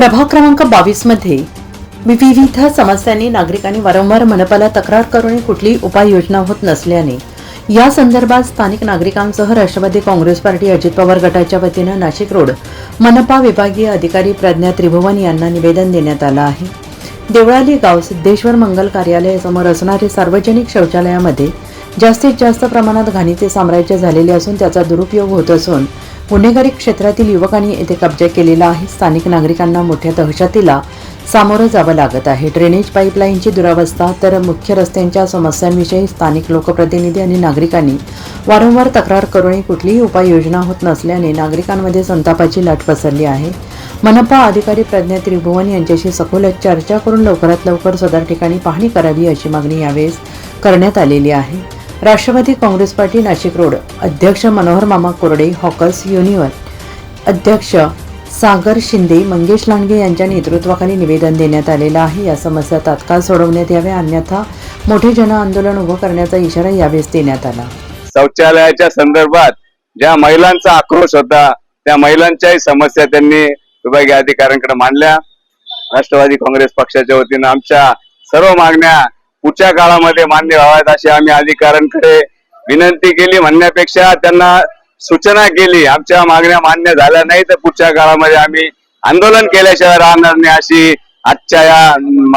प्रभाग क्रमांक बावीसमध्ये विविध समस्यांनी नागरिकांनी वारंवार मनपाला तक्रार करून कुठलीही उपाययोजना होत नसल्याने या संदर्भात स्थानिक नागरिकांसह राष्ट्रवादी काँग्रेस पार्टी अजित पवार गटाच्या वतीनं नाशिक रोड मनपा विभागीय अधिकारी प्रज्ञा त्रिभुवन यांना निवेदन देण्यात आलं आहे. देवळाली गाव सिद्धेश्वर मंगल कार्यालयासमोर असणारे सार्वजनिक शौचालयामध्ये जास्तीत जास्त प्रमाणात घाणीचे साम्राज्य झालेले असून त्याचा दुरुपयोग होत असून गुन्हेगारी क्षेत्रातील युवकांनी येथे कब्जा केलेला आहे. स्थानिक नागरिकांना मोठ्या दहशतीला सामोरं जावं लागत आहे. ड्रेनेज पाईपलाईनची दुरावस्था तर मुख्य रस्त्यांच्या समस्यांविषयी स्थानिक लोकप्रतिनिधी आणि नागरिकांनी वारंवार तक्रार करूनही कुठलीही उपाययोजना होत नसल्याने नागरिकांमध्ये संतापाची लाट पसरली आहे. मनपा अधिकारी प्रज्ञा त्रिभुवन यांच्याशी सखोल चर्चा करून लवकरात लवकर सदर ठिकाणी पाहणी करावी अशी मागणी यावेळेस करण्यात आलेली आहे. Rashtrawadi Congress party Nashik road. अध्यक्ष मनोहर मामा कोरडे हॉकर्स युनियन. अध्यक्ष सागर शिंदे मंगेश लांडगे यांच्या नेतृत्वाखाली निवेदन देण्यात आलेलं आहे. या समस्या तात्काळ सोडवण्यात याव्या अन्यथा मोठे जन आंदोलन उभं करण्याचा इशारा यावेळेस देण्यात आला. शौचालयाच्या संदर्भात ज्या महिलांचा आक्रोश होता त्या महिलांच्याही समस्या त्यांनी विभागीय अधिकाऱ्यांकडे मांडल्या. राष्ट्रवादी काँग्रेस पक्षाच्या वतीनं आमच्या सर्व मागण्या पुढच्या काळामध्ये मान्य व्हाव्यात अशी आम्ही अधिकाऱ्यांकडे विनंती केली. म्हणण्यापेक्षा त्यांना सूचना केली. आमच्या मागण्या मान्य झाल्या नाही तर पुढच्या काळामध्ये आम्ही आंदोलन केल्याशिवाय राहणार नाही अशी आजच्या या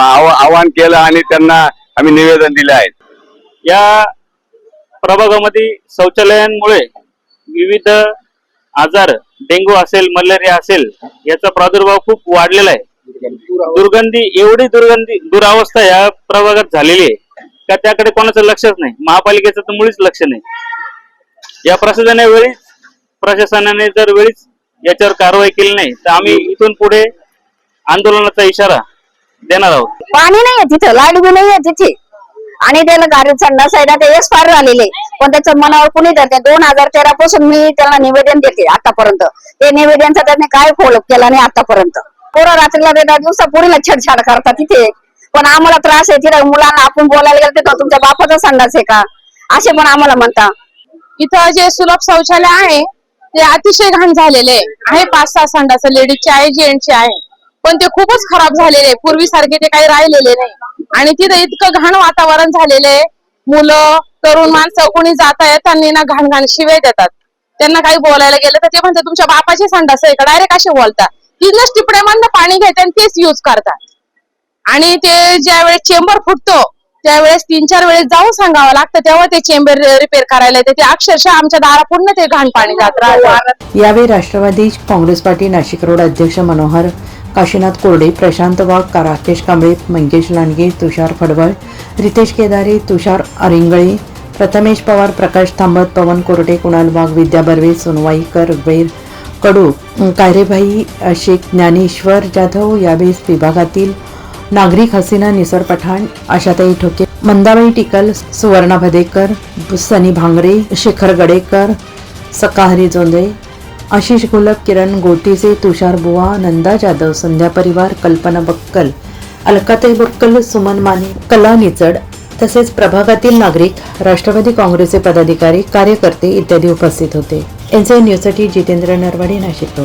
आवाहन केलं आणि त्यांना आम्ही निवेदन दिले आहे. या प्रभागामध्ये शौचालयांमुळे विविध आजार डेंगू असेल मलेरिया असेल याचा प्रादुर्भाव खूप वाढलेला आहे. दुर्गंधी एवढी दुर्गंधी दुरावस्था या प्रभागात झालेली आहे. का त्याकडे कोणाचं लक्षच नाही? महापालिकेचं तर मुळीच लक्ष नाही. या प्रशासना वेळीच प्रशासनाने जर वेळीच याच्यावर कारवाई केली नाही तर आम्ही इथून पुढे आंदोलनाचा इशारा देणार आहोत. पाणी नाहीये तिथं लाइट बी नाहीये तिथे. आणि त्याला गाडी संडास आहे ना ते एक्सपायर झालेले पण त्याच्या मनावर कुणी देते दोन हजार तेरा पासून मी त्याला निवेदन देते आतापर्यंत. ते निवेदनचा त्याने काय फॉलो केला नाही आतापर्यंत. पोरं रात्रीला देतात दिवसा पोरीला छेडछाड करतात तिथे पण आम्हाला त्रास आहे तिथे मुलांना आपण बोलायला गेलं तिथं तुमच्या बापाचा संडास आहे का? असे पण आम्हाला म्हणता. इथं जे सुलभ शौचालय आहे ते अतिशय घाण झालेले आहे. पाच सहा संडास लेडीजचे आहे जेंट्सचे आहे. पण ते खूपच खराब झालेले आहे. पूर्वीसारखे ते काही राहिलेले नाही. आणि तिथं इतकं घाण वातावरण झालेलं आहे. मुलं तरुण माणसं कोणी जाता येताना ना घाण घाण शिवे देतात. त्यांना काही बोलायला गेलं तर ते म्हणतात तुमच्या बापाचे संडास आहे का? डायरेक्ट असे बोलतात. तिथनंच टिपड्यामधनं पाणी घेतात आणि तेच युज करतात. आणि ते ज्यावेळेस चेंबर फुटतो त्यावेळेस तीन चार वेळेस जाऊन सांगावं लागतं तेव्हा ते चेंबर रिपेअर करायला येते. ते अक्षरशः आमच्या दारापुढनं ते घाण पाणी जात राहतं. यावेळी Rashtrawadi Congress party Nashik road अध्यक्ष मनोहर काशीनाथ कोरडे प्रशांत वाघ का- राकेश कांबळे मंगेश लांडगे तुषार फडवळ रितेश केदारे तुषार अरिंगळे प्रथमेश पवार प्रकाश थांबत पवन कोरडे कुणाल वाघ विद्या बर्वे सोनवाईकर वेर कडू. कायरेभाई शेख ज्ञानेश्वर जाधव यावेळेस विभागातील नागरिक हसीना निसर पठाण आशाताई ठोके मंदाबाई टिकल सुवर्णा भदेकर सनी भांगरे शेखर गडेकर सकाहरी जोंधे आशिष गुलब किरण गोटीसे तुषार बुवा नंदा जाधव संध्या परिवार कल्पना बक्कल अलकाताई बक्कल सुमन माने कला निचड तसेच प्रभागातील नागरिक राष्ट्रवादी काँग्रेसचे पदाधिकारी कार्यकर्ते इत्यादी उपस्थित होते. एनसीएन न्यूजसाठी जितेंद्र नरवाडे नाशिक रोड